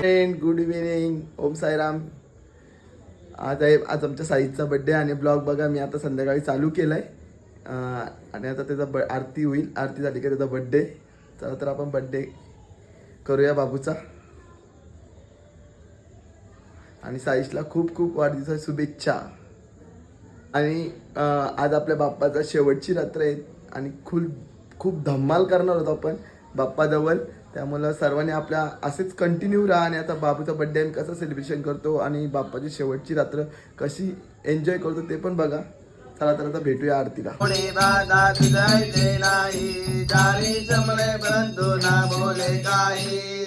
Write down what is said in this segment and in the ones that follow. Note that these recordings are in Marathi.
Friend good evening Om Sairam. आज आहे आज आमच्या साईजचा बड्डे आणि ब्लॉग बघा मी आता संध्याकाळी चालू केलाय. आहे आणि आता त्याचा ब आरती होईल. आरती झाली का त्याचा बड्डे चला तर आपण बड्डे करूया बाबूचा. आणि साईशला खूप खूप वाढदिवसाच्या शुभेच्छा. आणि आज आपल्या बाप्पाचा शेवटची रात्र आहे. आणि खूप खूप धम्माल करणार होतो आपण बाप्पाजवळ. त्यामुळं सर्वांनी आपल्या असेच कंटिन्यू राहा आणि आता बापूचा बड्डे आम्ही कसं सेलिब्रेशन करतो आणि बाप्पाची शेवटची रात्र कशी एन्जॉय करतो ते पण बघा. चला तर आता भेटूया आरतीला. परंतु ना बोले काही.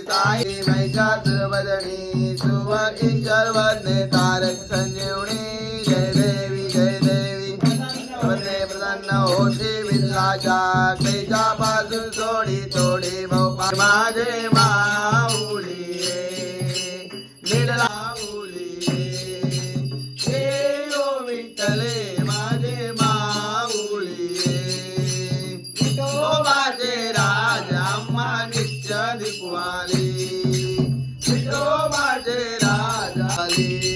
Dale.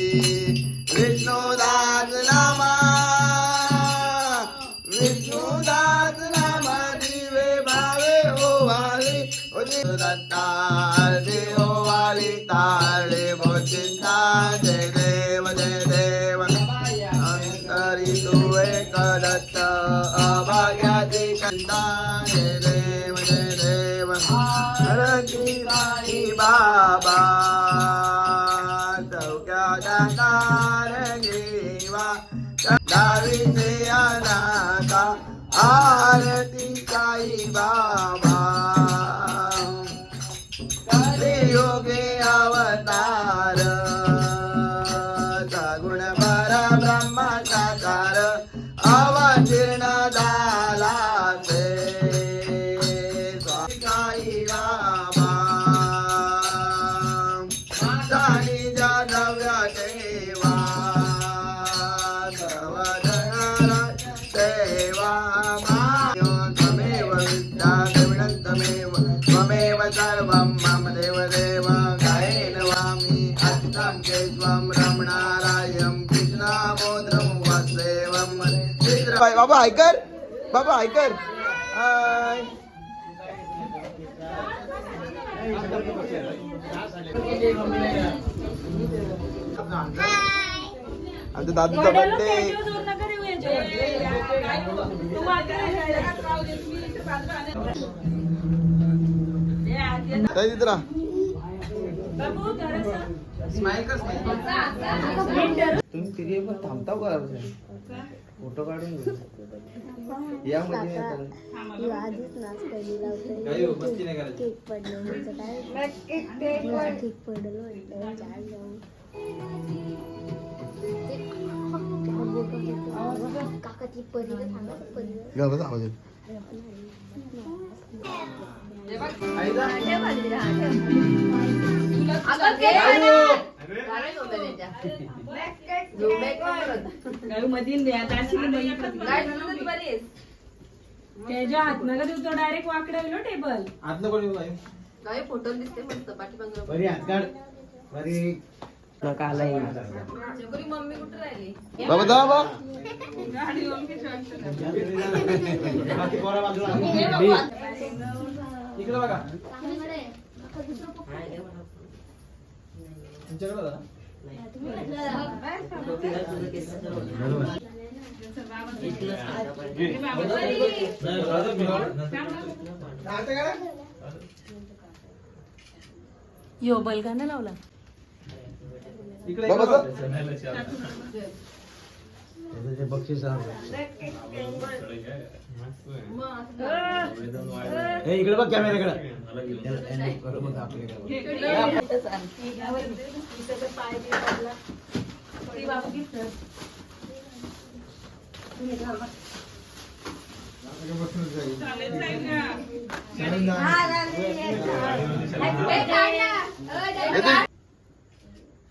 दावीचे अनाथा आरती साई बाबा बाबा ऐकर बाबा ऐकर हाय आमच्या दादूचा बर्थडे काय चित्रा तुम्ही तिथे पण थांबता का? फोटो काढून घेऊ. या मध्ये आधीच मस्ती नाही करायची. केक पडलं म्हणजे काय? केक पडलं म्हटलं चार जाऊन काका ती परी सांगा परी गावाचा आवाज येतो. त्याच्या हातनं का तो डायरेक्ट वाकडा गेलो टेबल आतनं कोणी? काय फोटो दिसते मस्त पाठीमागं. बरी हातगाड बरी. जबरी मम्मी कुठे राहिली? बाबा जा बा. बाकी पोरा बाजूला इकडे बघा. तुमच्याकडे बघा. यो बलगाना लावला. इकडे बाबा जा. बक्षीस हे इकडे बघ कॅमेराकडे बघ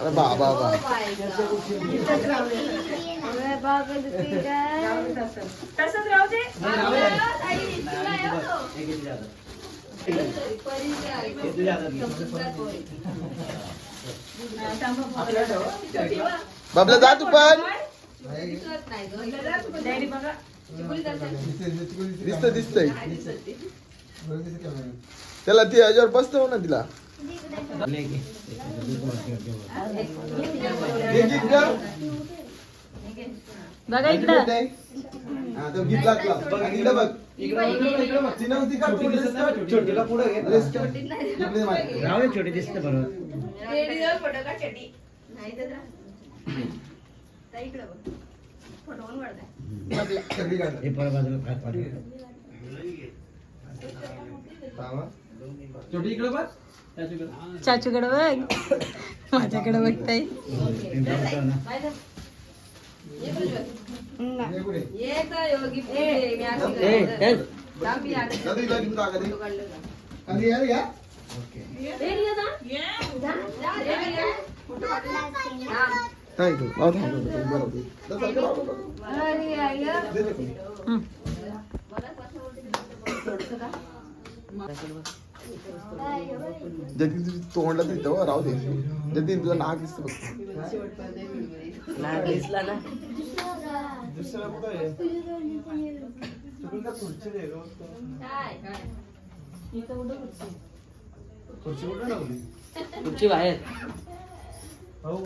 अरे, बा बा बा. तसंच राहू दे. बाबला जा तू पण. दिसत दिसतंय त्याला ती ह्याच्यावर बसतो हो ना तिला हे. बघा. इकडं. छोटीला पुढं छोटी दिसते बरोबर ताई इकडे बघ. हे. चाचूकडे बघ. माझ्याकडे बघताय. थांब. बरोबर. जतीन तुझी तोंडला तिथं हो, राहू दे. जतीन तुझं नाक दिसतं बघ. दुसरं कुठं आहे? तिकडून का खुर्ची कुठं लावली? बाहेर. भाऊ,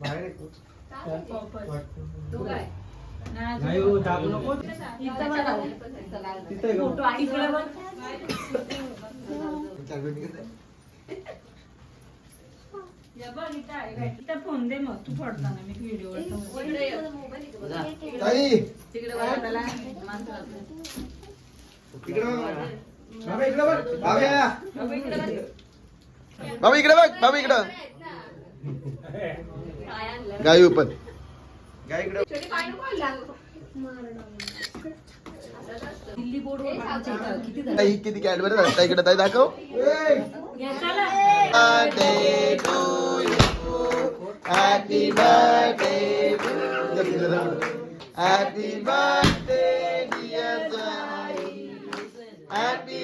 बाहेर? नाही हो, टाकू नको. तिथं फोन दे मग तू मी व्हिडिओ. बाबा, इकडं बघ. बाबा, इकडे बघ. बाबा इकडे बघ बाबा इकडं काय इकडे. दिल्ली इथं किती झालं? ताई किती कॅडबरी झालं? इकडे ताई दाखव.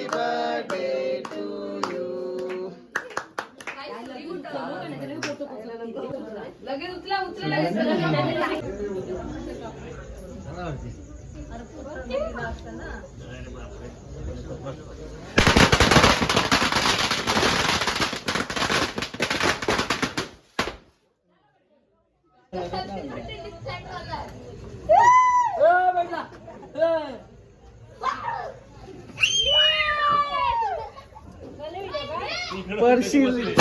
birthday to you. काय झालं? लगेच उचला उचला लगेच पडशील